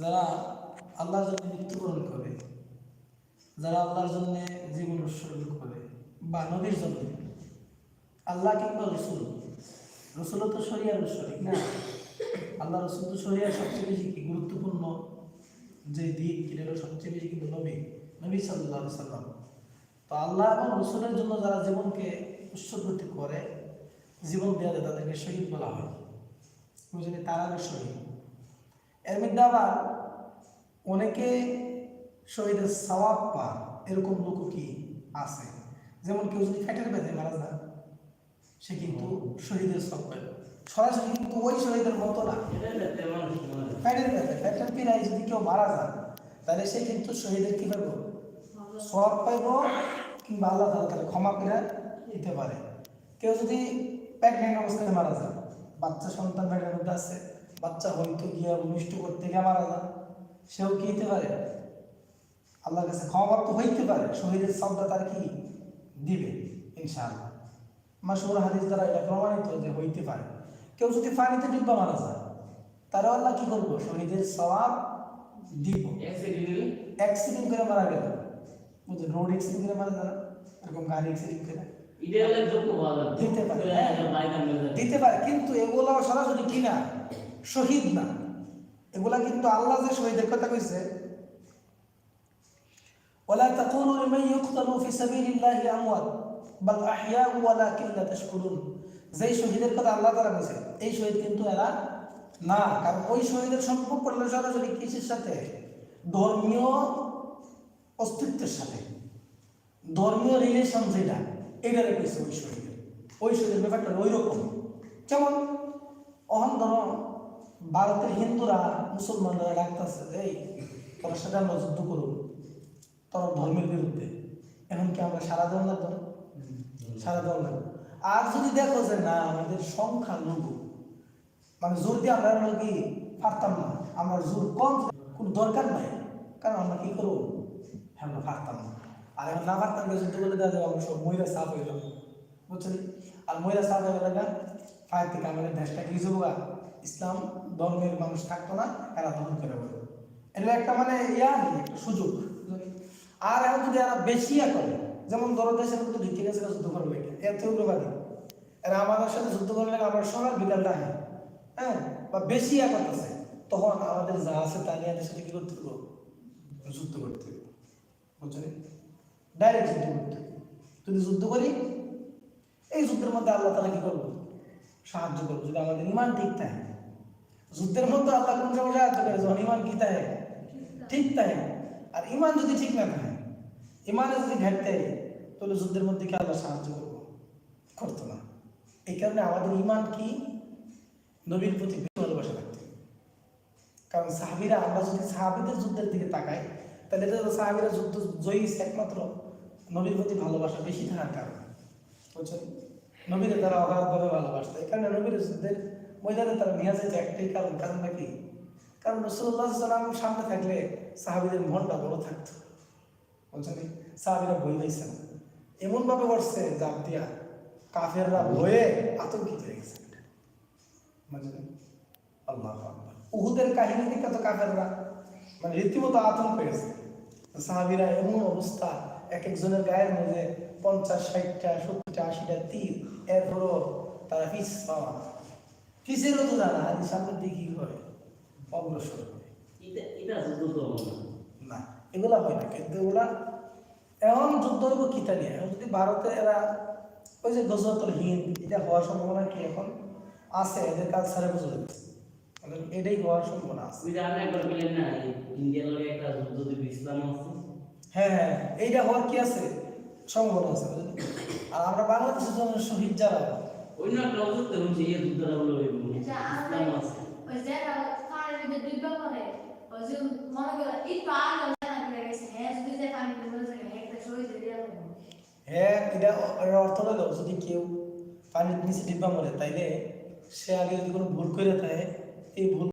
যারা আল্লাহর জন্য মৃত্যুবরণ করে, যারা আল্লাহর জন্য জীবন উৎসর্গ করে বা নবীর জন্য, আল্লাহ কিংবা রসুল, রসুলও তো শরিয়ার উৎস না? আল্লাহ রসুল তো শরিয়ার সবচেয়ে বেশি কি গুরুত্বপূর্ণ যে দিক এটা সবচেয়ে বেশি কিন্তু নবী নবী সাল্লাহ সাল্লাম। তো আল্লাহ এবং রসুলের জন্য যারা জীবনকে উৎসর্গতি করে, জীবন দেওয়া যায় তাদেরকে শহীদ বলা হয়। তারা শহীদ। এর মধ্যে আবার অনেকে শহীদের সওয়াব পা এরকম লোক কি আছে? যেমন কেউ যদি ফ্যাটের ব্যথায় মারা যায় সে কিন্তু শহীদের সব পায়। সরাসরি কিন্তু ওই শহীদের মতো না। ফ্যাটের ব্যথায় ফ্যাটের পীড়ায় যদি কেউ মারা যায় তাহলে সে কিন্তু শহীদের কি পাইব? সব পাইব কিংবা আল্লাহ তালা তাকে ক্ষমা করে দিতে পারে। কেউ যদি প্রেগনেন্ট অবস্থায় মারা যায় বাচ্চা সন্তান পেটের মধ্যে আছে বাচ্চা হয়তো গিয়ে মিষ্ট করতে গিয়ে মারা যায় সেও কি হতে পারে? আল্লাহর কাছে ক্ষমাপ্রাপ্ত হইতে পারে। শহীদের শব্দ তার কি? দিবে ইনশাআল্লাহ। মাসুর হাদিস দ্বারা এটা প্রমাণিত যে হইতে পারে। কেউ যদি পানিতে ডিব্বা মারা যায় তারা আল্লাহ কি করব? শহীদের সওয়াব দিব। অ্যাক্সিডেন্ট করে মারা গেল। বুঝলেন? রোড অ্যাক্সিডেন্ট করে মারা যায় এরকম গাড়ি অ্যাক্সিডেন্ট করে। দিতে পারে। হ্যাঁ। দিতে পারে। কিন্তু এগুলো সরাসরি কি না শহীদ না এগুলা কিন্তু আল্লাহ যে শহীদের কথা কইছে ولا تقولوا لمن يقتل في سبيل الله اموات بل احياء ولكن لا تشكرون যেই শহীদের কথা আল্লাহ তাআলা কইছে এই শহীদ কিন্তু এরা না কারণ ওই শহীদের সম্পর্ক করলে সরাসরি কিসের সাথে ধর্মীয় অস্তিত্বের সাথে ধর্মীয় রিলেশন যেটা এটারে কইছে ওই শহীদের ওই শহীদের ব্যাপারটা ওই রকম যেমন অহন ধরো ভারতের হিন্দুরা মুসলমানরা ডাকতেছে এই, তোর সাথে আমরা যুদ্ধ করুন তোর ধর্মের বিরুদ্ধে। এখন কি আমরা সারা দেওয়া লাগবে সারা দেওয়া লাগবে। আর যদি দেখো যে, না, আমাদের সংখ্যা লঘু। মানে জোর দিয়ে আমরা কি পারতাম না? আমরা জোর কম কোনো দরকার নাই। কারণ আমরা কি করব? হ্যাঁ আমরা পারতাম না। আর এখন না পারতাম যুদ্ধ করে দেওয়া যাবে সব মহিলা সাফ হয়ে গেল বুঝছেন? আর মহিলা সাফ হয়ে গেলে ফায়ার থেকে আমাদের দেশটা কি হব ইসলাম ধর্মের মানুষ থাকতো না, এরা দমন করে বলবে এটা একটা মানে ইয়া আর সুযোগ। আর এখন যদি এরা বেশি ইয়া করে, যেমন ধরো দেশের মধ্যে ঢুকে গেছে এরা যুদ্ধ করবে এত উগ্রবাদী। এরা আমাদের সাথে যুদ্ধ করলে আমার সবার বিকালটা হয় হ্যাঁ? বা বেশি ইয়া করতেছে। তখন আমাদের যা আছে তা নিয়ে সাথে কি করতে হবে যুদ্ধ করতে হবে বুঝছেন ডাইরেক্ট যুদ্ধ করতে যদি যুদ্ধ করি, এই যুদ্ধের মধ্যে আল্লাহ তালা কি করব? সাহায্য করব। যদি আমাদের ইমান ঠিক থাকে যুদ্ধের মধ্যে আল্লাহ কোন সময় সাহায্য করে? যখন ইমান কি তাই? ঠিক তাই। আর ইমান যদি ঠিক না থাকে ইমানে যদি ঘাটতে তাহলে যুদ্ধের মধ্যে কি আল্লাহ সাহায্য করব? করতো না। এই কারণে আমাদের ইমান কি? নবীর প্রতি ভালোবাসা হবে। কারণ সাহাবিরা, আমরা যদি সাহাবিদের যুদ্ধের দিকে তাকাই, তাহলে হলো সাহাবিরা যুদ্ধ জয়ী একমাত্র নবীর প্রতি ভালোবাসা বেশি থাকার কারণে। বুঝছেন? নবীরে তারা অগাধভাবে ভালোবাসত। এই কারণে নবীর যুদ্ধের ময়দানে তারা নিয়ে যেত একটাই কারণ কারণটা কি? কারণ রসুল্লাহ সাল্লাম সামনে থাকলে সাহাবিদের মনটা বড় থাকতো। বুঝছেন সাহাবিরা ভয় পাইছে না এমনভাবে করছে জাপ দিয়া কাফেররা ভয়ে আতঙ্কিত হয়ে গেছে। আল্লাহ উহুদের কাহিনী থেকে তো কাফেররা মানে রীতিমতো আতঙ্ক গেছে। সাহাবিরা এমন অবস্থা, এক একজনের গায়ের মধ্যে পঞ্চাশ, ষাটটা, সত্তরটা, আশিটা তীর, এরপরও তারা পিস পাওয়া পিসেরও তো জানা আজ সামনের দিকে কি করে? অগ্রসর হবে না। এগুলা হয় না। কিন্তু এগুলা এখন যুদ্ধ হইব কিতা নিয়ে? এখন যদি ভারতে এরা ওই যে গজরাতুল হিন্দ এটা হওয়ার সম্ভাবনা কি এখন? আছে এদের কাজ যাচ্ছে মানে এটাই হওয়ার সম্ভাবনা আছে। হ্যাঁ হ্যাঁ এইটা হওয়ার কি আছে? সম্ভাবনা আছে আর আমরা বাংলাদেশের জন্য শহীদ যারা? ওই যে পানির মধ্যে ডুববে পড়ে মনে করে একটু আগে জানা করে গেছে হ্যাঁ যদি যে পানি ডুবে যায় একটা শরীর দিয়ে হ্যাঁ এটা অর্থ যদি কেউ পানির নিচে ডিব্বা মরে তাইলে সে আগে যদি কোনো ভুল করে থাকে এই ভুল